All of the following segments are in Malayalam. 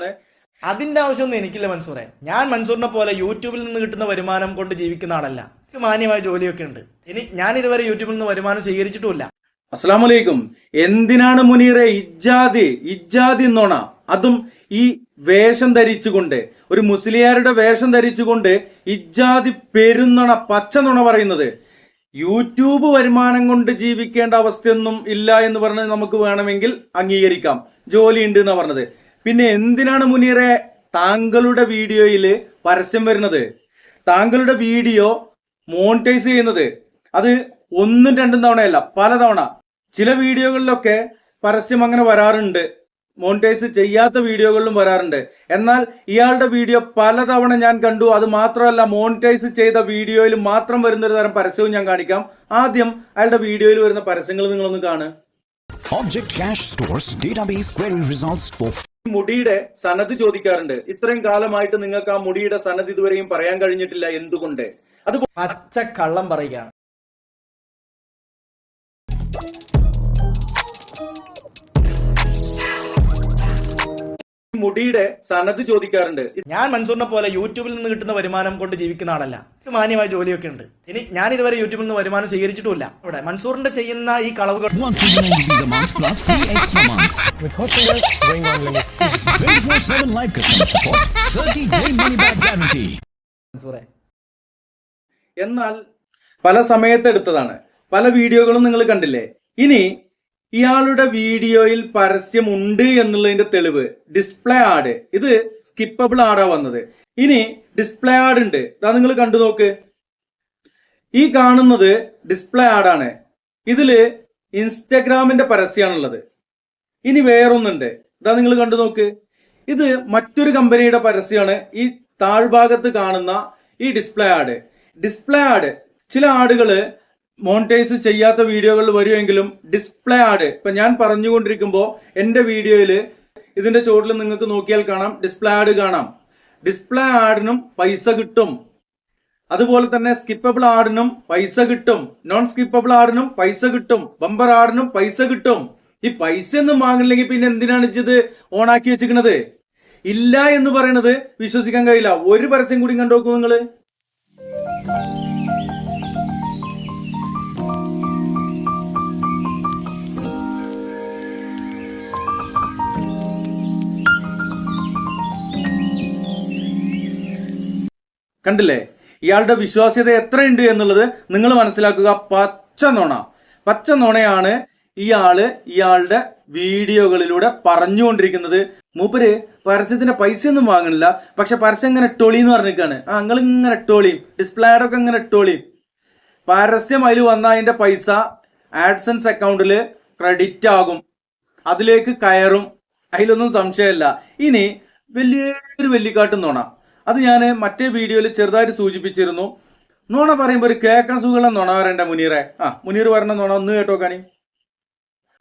വേണ്ടിയിട്ടാണ് അതിന്റെ ആവശ്യമൊന്നും എനിക്കില്ല മൻസൂറെ. ഞാൻ മൻസൂറിനെ പോലെ യൂട്യൂബിൽ നിന്ന് കിട്ടുന്ന വരുമാനം കൊണ്ട് ജീവിക്കുന്ന ആളല്ല. എനിക്ക് മാന്യമായ ജോലിയൊക്കെ ഉണ്ട്. ഇനി ഞാൻ ഇതുവരെ യൂട്യൂബിൽ നിന്ന് വരുമാനം സ്വീകരിച്ചിട്ടുമില്ല. അസ്സാം വലൈക്കും എന്തിനാണ് മുനീറെ ഇജാദി ഇജാദി നോണ അതും ഈ വേഷം ധരിച്ചുകൊണ്ട് ഒരു മുസ്ലിയാരുടെ വേഷം ധരിച്ചുകൊണ്ട് ഇജാദി പെരുന്നണ പച്ച നുണ പറയുന്നത്. യൂട്യൂബ് വരുമാനം കൊണ്ട് ജീവിക്കേണ്ട അവസ്ഥയൊന്നും ഇല്ല എന്ന് പറഞ്ഞ് നമുക്ക് വേണമെങ്കിൽ അംഗീകരിക്കാം. ജോലി ഉണ്ട് എന്നാ പറഞ്ഞത്. പിന്നെ എന്തിനാണ് മുനീറെ താങ്കളുടെ വീഡിയോയിൽ പരസ്യം വരുന്നത്? താങ്കളുടെ വീഡിയോ മോണിറ്റൈസ് ചെയ്യുന്നത് അത് ഒന്നും രണ്ടും തവണയല്ല പലതവണ. ചില വീഡിയോകളിലൊക്കെ പരസ്യം അങ്ങനെ വരാറുണ്ട്. മോണിറ്റൈസ് ചെയ്യാത്ത വീഡിയോകളിലും വരാറുണ്ട്. എന്നാൽ ഇയാളുടെ വീഡിയോ പലതവണ ഞാൻ കണ്ടു. അത് മാത്രമല്ല മോണിറ്റൈസ് ചെയ്ത വീഡിയോയിൽ മാത്രം വരുന്ന ഒരു തരം പരസ്യവും ഞാൻ കാണിക്കാം. ആദ്യം അയാളുടെ വീഡിയോയിൽ വരുന്ന പരസ്യങ്ങൾ നിങ്ങളൊന്ന് കാണുക. Object Cache stores database query results മുടിയുടെ സനത് ചോദിക്കാറുണ്ട്. ഇത്രയും കാലമായിട്ട് നിങ്ങൾക്ക് ആ മുടിയുടെ സനത് ഇതുവരെയും പറയാൻ കഴിഞ്ഞിട്ടില്ല എന്തുകൊണ്ട്? അത് പച്ച കള്ളം പറയുകയാണ്. മുടിയുടെ സനത് ചോദിക്കാറുണ്ട്. ഞാൻ മൻസൂറിനെ പോലെ യൂട്യൂബിൽ നിന്ന് കിട്ടുന്ന വരുമാനം കൊണ്ട് ജീവിക്കുന്ന ആളല്ല. എനിക്ക് മാന്യമായ ജോലിയൊക്കെ ഉണ്ട്. ഇനി ഞാൻ ഇതുവരെ യൂട്യൂബിൽ നിന്ന് വരുമാനം സ്വീകരിച്ചിട്ടില്ല ഇവിടെ മൻസൂറിന്റെ ചെയ്യുന്ന ഈ കളവുകൾ 129 rupees a month plus free extra months. With hosting help, going on limits easy. 24-7 live customer support, 30-day money back guarantee. മൻസൂറെ. എന്നാൽ പല സമയത്തെടുത്തതാണ് പല വീഡിയോകളും നിങ്ങൾ കണ്ടില്ലേ? ഇനി ഇയാളുടെ വീഡിയോയിൽ പരസ്യം ഉണ്ട് എന്നുള്ളതിന്റെ തെളിവ്. Display ad. ഇത് സ്കിപ്പബിൾ ആഡാ വന്നത്. ഇനി ഡിസ്പ്ലേ ആഡ് ഉണ്ട്. ഇതാ നിങ്ങൾ കണ്ടു നോക്ക്. ഈ കാണുന്നത് ഡിസ്പ്ലേ ആഡാണ് ഇതിൽ ഇൻസ്റ്റഗ്രാമിന്റെ പരസ്യമാണുള്ളത് ഇനി വേറൊന്നുണ്ട്. ഇതാ നിങ്ങൾ കണ്ടു നോക്ക്. ഇത് മറ്റൊരു കമ്പനിയുടെ പരസ്യമാണ് ഈ താഴ്ഭാഗത്ത് കാണുന്ന ഈ ഡിസ്പ്ലേ ആഡ്. Display add. ചില ആടുകൾ മോണിറ്റൈസ് ചെയ്യാത്ത വീഡിയോകൾ വരുമെങ്കിലും ഡിസ്പ്ലേ ആഡ് ഇപ്പൊ ഞാൻ പറഞ്ഞുകൊണ്ടിരിക്കുമ്പോൾ എന്റെ വീഡിയോയിൽ ഇതിന്റെ ചോട്ടിൽ നിങ്ങൾക്ക് നോക്കിയാൽ കാണാം ഡിസ്പ്ലേ ആഡ് കാണാം. ഡിസ്പ്ലേ ആഡിനും പൈസ കിട്ടും. അതുപോലെ തന്നെ സ്കിപ്പബിൾ ആഡിനും പൈസ കിട്ടും. നോൺ സ്കിപ്പബിൾ ആഡിനും പൈസ കിട്ടും. ബമ്പർ ആഡിനും പൈസ കിട്ടും. ഈ പൈസ ഒന്നും വാങ്ങില്ലെങ്കിൽ പിന്നെ എന്തിനാണ് ഇത് ഓണാക്കി വെച്ചിരിക്കുന്നത് ഇല്ല എന്ന് പറയണത് വിശ്വസിക്കാൻ കഴിയില്ല. ഒരു പരസ്യം കൂടി കണ്ടു നോക്കൂ നിങ്ങൾ. കണ്ടില്ലേ? ഇയാളുടെ വിശ്വാസ്യത എത്രയുണ്ട് എന്നുള്ളത് നിങ്ങൾ മനസ്സിലാക്കുക. പച്ച നുണ. പച്ച നുണയാണ് ഇയാൾ ഇയാളുടെ വീഡിയോകളിലൂടെ പറഞ്ഞുകൊണ്ടിരിക്കുന്നത്. മൂപ്പര് പരസ്യത്തിന്റെ പൈസ ഒന്നും വാങ്ങണില്ല. പക്ഷെ പരസ്യം ഇങ്ങനെ ടോളി എന്ന് പറഞ്ഞിരിക്കാണ്. ആ നിങ്ങൾ ഇങ്ങനെ ടോളിയും ഡിസ്പ്ലേഡൊക്കെ ഇങ്ങനെ ടോളിയും പരസ്യം അതിൽ വന്ന അതിന്റെ പൈസ ആഡ്സൻസ് അക്കൗണ്ടിൽ ക്രെഡിറ്റ് ആകും. അതിലേക്ക് കയറും. അതിലൊന്നും സംശയമില്ല. ഇനി വലിയൊരു വെല്ലിക്കാട്ടും നോണ. അത് ഞാൻ മറ്റേ വീഡിയോയിൽ ചെറുതായിട്ട് സൂചിപ്പിച്ചിരുന്നു. നോണ പറയുമ്പോൾ ഒരു കേക്കാൻ സുഖമുള്ള നോണ പറയണ്ട മുനീറെ. ആ മുനീർ പറഞ്ഞ നോണ ഒന്ന് കേട്ടോ കാണി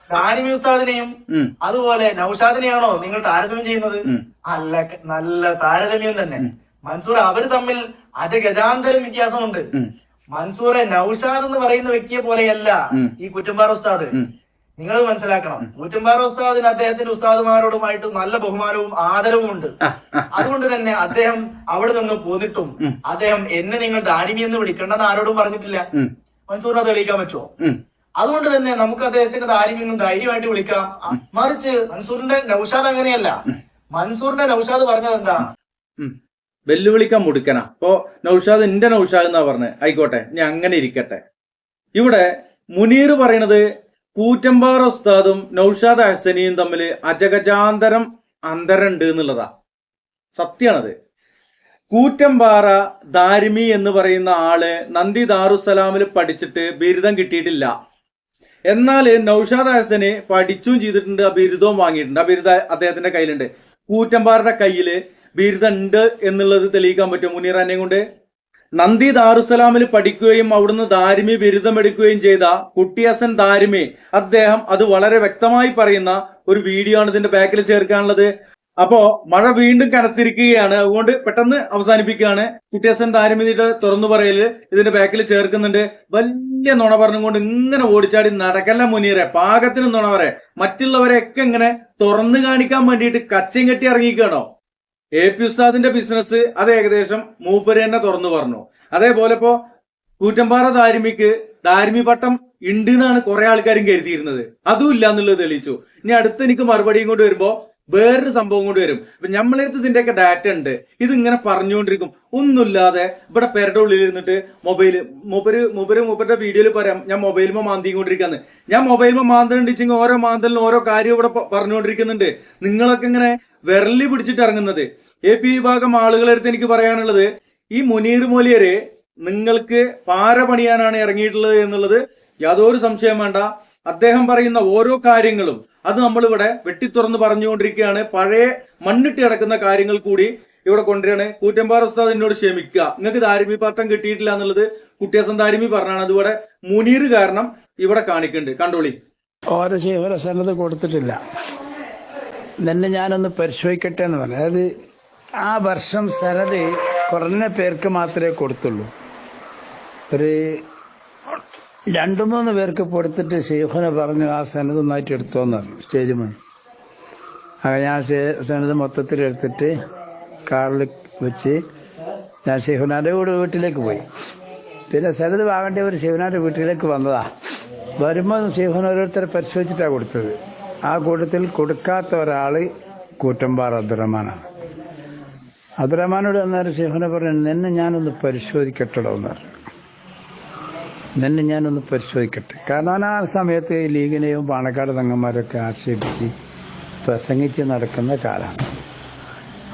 ദാരിമി ഉസ്താദിനെയും അതുപോലെ നൌഷാദിനെയാണോ നിങ്ങൾ താരതമ്യം ചെയ്യുന്നത്? അല്ല നല്ല താരതമ്യം തന്നെ. മൻസൂർ അവർ തമ്മിൽ അജഗജാന്തരം വ്യത്യാസമുണ്ട്. മൻസൂറെ നൌഷാദ് എന്ന് പറയുന്ന വ്യക്തിയെ പോലെയല്ല ഈ കുറ്റമ്പാർ ഉസ്താദ്. നിങ്ങൾ മനസ്സിലാക്കണം. നൂറ്റമ്പാറ ഉസ്താദിന് അദ്ദേഹത്തിന്റെ ഉസ്താദുമാരോടുമായിട്ട് നല്ല ബഹുമാനവും ആദരവും ഉണ്ട്. അതുകൊണ്ട് തന്നെ അദ്ദേഹം അവിടെ നിന്ന് പോന്നിട്ടും. അദ്ദേഹം എന്നെ നിങ്ങൾ ദാരിമി എന്ന് വിളിക്കേണ്ടെന്ന് ആരോടും പറഞ്ഞിട്ടില്ല. മൻസൂറിനെ തെളിയിക്കാൻ പറ്റുമോ അതുകൊണ്ട് തന്നെ നമുക്ക് അദ്ദേഹത്തിന്റെ ദാരിമി എന്ന് ധൈര്യമായിട്ട് വിളിക്കാം. മറിച്ച് മൻസൂറിന്റെ നൌഷാദ് അങ്ങനെയല്ല. മൻസൂറിന്റെ നൌഷാദ് പറഞ്ഞത് എന്താ. വെല്ലുവിളിക്കാൻ മുടുക്കനാ. അപ്പോ നൌഷാദ് എന്റെ നൌഷാദ് എന്നാ പറഞ്ഞത് ആയിക്കോട്ടെ ഞാൻ അങ്ങനെ ഇരിക്കട്ടെ. ഇവിടെ മുനീർ പറയണത് കൂറ്റമ്പാറ ഉസ്താദും നൌഷാദ് ഹസനിയും തമ്മിൽ അജഗജാന്തരം അന്തരണ്ട് എന്നുള്ളതാ. സത്യാണത്. കൂറ്റമ്പാറ ദാരിമി എന്ന് പറയുന്ന ആൾ നന്ദി ദാറുസലാമിൽ പഠിച്ചിട്ട് ബിരുദം കിട്ടിയിട്ടില്ല. എന്നാൽ നൌഷാദ് ഹസന് പഠിച്ചും ചെയ്തിട്ടുണ്ട് ആ ബിരുദവും വാങ്ങിയിട്ടുണ്ട്. ആ ബിരുദ അദ്ദേഹത്തിന്റെ കയ്യിലുണ്ട്. കൂറ്റമ്പാറയുടെ കയ്യിൽ ബിരുദം ഉണ്ട് എന്നുള്ളത് തെളിയിക്കാൻ പറ്റും മുനീറാനെ കൊണ്ട്? നന്ദി ദാറുസലാമിൽ പഠിക്കുകയും അവിടുന്ന് ദാരിമി ബിരുദമെടുക്കുകയും ചെയ്ത കുട്ടിയസൻ ദാരിമി അദ്ദേഹം അത് വളരെ വ്യക്തമായി പറയുന്ന ഒരു വീഡിയോ ആണ് ഇതിന്റെ ബാക്കിൽ ചേർക്കാനുള്ളത്. അപ്പോ മഴ വീണ്ടും കനത്തിരിക്കുകയാണ്. അതുകൊണ്ട് പെട്ടെന്ന് അവസാനിപ്പിക്കുകയാണ്. കുട്ടിയസൻ ദാരിമിയുടെ തുറന്നു പറയൽ ഇതിന്റെ ബാക്കിൽ ചേർക്കുന്നുണ്ട്. വലിയ നുണ പറഞ്ഞുകൊണ്ട് ഇങ്ങനെ ഓടിച്ചാടി നടക്കല്ല മുനീറെ. പാകത്തിന് നുണ മറ്റുള്ളവരെ മറ്റുള്ളവരെയൊക്കെ ഇങ്ങനെ തുറന്നു കാണിക്കാൻ വേണ്ടിയിട്ട് കച്ചയും കെട്ടി ഇറങ്ങിക്കുകയാണോ എ പി ഉസ്താദിന്റെ ബിസിനസ് അത് ഏകദേശം മൂപ്പര് തന്നെ തുറന്നു പറഞ്ഞു. അതേപോലെ ഇപ്പോ കൂറ്റമ്പാറ ദാരിമിക്ക് ദാരിമി പട്ടം ഉണ്ട് എന്നാണ് കുറെ ആൾക്കാരും കരുതിയിരുന്നത്. അതും ഇല്ല എന്നുള്ളത് തെളിയിച്ചു. ഇനി അടുത്ത് എനിക്ക് മറുപടിയും കൊണ്ട് വരുമ്പോ വേറൊരു സംഭവം കൊണ്ട് വരും. ഇപ്പൊ നമ്മളെടുത്ത് ഇതിന്റെയൊക്കെ ഡാറ്റ ഉണ്ട്. ഇത് ഇങ്ങനെ പറഞ്ഞുകൊണ്ടിരിക്കും. ഒന്നുമില്ലാതെ ഇവിടെ പേരുടെ ഉള്ളിൽ ഇരുന്നിട്ട് മൊബൈൽ മൂപ്പര് മൂപ്പര് മൂപ്പരുടെ വീഡിയോയിൽ പറയാം. ഞാൻ മൊബൈലുമോ മാന്തിക്കൊണ്ടിരിക്കാന്ന്. ഞാൻ മൊബൈലുമോ മാന്തണ്ടിച്ചെങ്കിൽ ഓരോ മാന്തലിനും ഓരോ കാര്യം ഇവിടെ പറഞ്ഞുകൊണ്ടിരിക്കുന്നുണ്ട്. നിങ്ങളൊക്കെ ഇങ്ങനെ വിരലി പിടിച്ചിട്ട് ഇറങ്ങുന്നത്. എ പി വിഭാഗം ആളുകളെടുത്ത് എനിക്ക് പറയാനുള്ളത് ഈ മുനീർ മൊലിയര് നിങ്ങൾക്ക് പാര പണിയാനാണ് ഇറങ്ങിയിട്ടുള്ളത് എന്നുള്ളത് യാതൊരു സംശയം വേണ്ട. അദ്ദേഹം പറയുന്ന ഓരോ കാര്യങ്ങളും അത് നമ്മളിവിടെ വെട്ടിത്തുറന്ന് പറഞ്ഞുകൊണ്ടിരിക്കുകയാണ്. പഴയ മണ്ണിട്ട് കിടക്കുന്ന കാര്യങ്ങൾ കൂടി ഇവിടെ കൊണ്ടുവരികയാണ്. കൂറ്റമ്പാറ ഉസ്താദ് എന്നോട് ക്ഷമിക്കുക. നിങ്ങൾക്ക് ദാരിമി പാട്ടം കിട്ടിയിട്ടില്ല എന്നുള്ളത് കുട്ടിയാസം ദാരിമി പറഞ്ഞാണ്. അതിവിടെ മുനീർ കാരണം ഇവിടെ കാണിക്കുന്നുണ്ട്. കണ്ടോളി. ഓരോ സന്നദ്ധ കൊടുത്തിട്ടില്ല. നിന്നെ ഞാനൊന്ന് പരിശോധിക്കട്ടെ എന്ന് പറഞ്ഞു. അതായത് ആ വർഷം സനത് കുറഞ്ഞ പേർക്ക് മാത്രമേ കൊടുത്തുള്ളൂ. ഒരു രണ്ടു മൂന്ന് പേർക്ക് കൊടുത്തിട്ട് ഷെയ്ഖുനെ പറഞ്ഞു ആ സനത് ഒന്നായിട്ട് എടുത്തോന്ന് സ്റ്റേജ് മണി അങ്ങനെ ഞാൻ സനത് മൊത്തത്തിൽ എടുത്തിട്ട് കാറിൽ വെച്ച് ഞാൻ ഷെയ്ഖുനാന്റെ കൂടെ വീട്ടിലേക്ക് പോയി. പിന്നെ സനത് വാങ്ങേണ്ട ഒരു ശിവനാന്റെ വീട്ടിലേക്ക് വന്നതാ. വരുമ്പോൾ ശിവൻ ഓരോരുത്തരെ പരിശോധിച്ചിട്ടാണ് കൊടുത്തത്. ആ കൂട്ടത്തിൽ കൊടുക്കാത്ത ഒരാൾ കൂറ്റമ്പാറ അബ്ദുറഹ്മാനാണ്. അബ്ദുറഹ്മാനോട് അന്നേരം ഷെയ്ഖുനെ പറഞ്ഞു നിന്നെ ഞാനൊന്ന് പരിശോധിക്കട്ടോ എന്ന് പറഞ്ഞു. നിന്നെ ഞാനൊന്ന് പരിശോധിക്കട്ടെ. കാരണം ആ സമയത്ത് ലീഗിനെയും പാണക്കാട് തങ്ങന്മാരൊക്കെ ആക്ഷേപിച്ച് പ്രസംഗിച്ച് നടക്കുന്ന കാലമാണ്.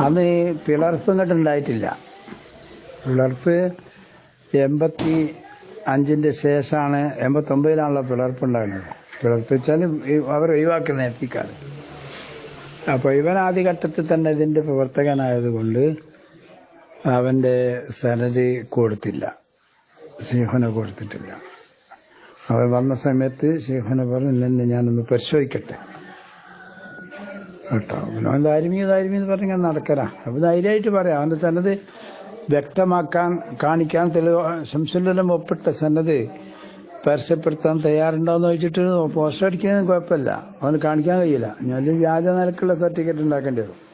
അന്ന് പിളർപ്പ് ഇങ്ങോട്ട് ഉണ്ടായിട്ടില്ല. പിളർപ്പ് എൺപത്തി അഞ്ചിന്റെ ശേഷമാണ് എൺപത്തൊമ്പതിലാണല്ലോ പിളർപ്പ് ഉണ്ടാകുന്നത്. പിളർപ്പ് വെച്ചാൽ അവർ ഒഴിവാക്കുന്ന എത്തിക്കാറ് അപ്പോൾ ഇവൻ ആദ്യഘട്ടത്തിൽ തന്നെ ഇതിന്റെ പ്രവർത്തകനായതുകൊണ്ട് അവന്റെ സനതി കൊടുത്തില്ല. ഷെയ്ഖുനെ കൊടുത്തിട്ടില്ല. അവൻ വന്ന സമയത്ത് ഷെയ്ഖുനെ പറഞ്ഞു നിന്നെ ഞാനൊന്ന് പരിശോധിക്കട്ടെ. കേട്ടോ. അവൻ ധാരിമീ ധാരിമീ എന്ന് പറഞ്ഞാൽ നടക്കലാ. അപ്പൊ ധൈര്യമായിട്ട് പറയാം. അവന്റെ സന്നദ്ധ വ്യക്തമാക്കാൻ കാണിക്കാൻ തെളിവ് ശംസുല്ലെല്ലാം ഒപ്പിട്ട സന്നദ്ധ പരസ്യപ്പെടുത്താൻ തയ്യാറുണ്ടോന്ന് ചോദിച്ചിട്ട് പോസ്റ്റർ അടിക്കുന്നത് കുഴപ്പമില്ല. അവന് കാണിക്കാൻ കഴിയില്ല. ഞാൻ വ്യാജ നിലക്കുള്ള സർട്ടിഫിക്കറ്റ് ഉണ്ടാക്കേണ്ടി വരും.